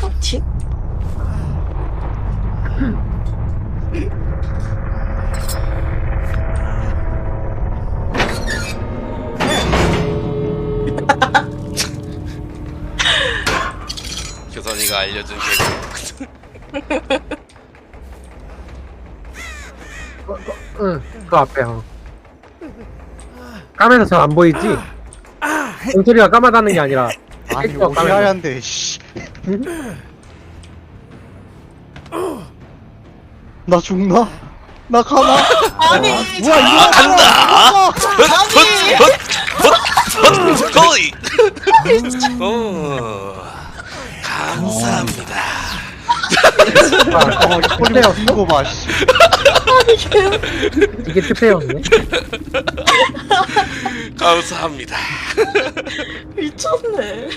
빡치? 교선이가 알려준 개그 응, 그 앞에. 어. 까매서 잘 안 보이지? 공소리가 까마다는 게 아니라 아니 까매서. 하얀데 씨. 나 죽나? 나 가나? 아니, 뭐야 이거 아 간다 아니. 거의 오 감사합니다 어 이빨이 쓰는 거 봐. 씨. 이게 특혜였네. 감사합니다 미쳤네.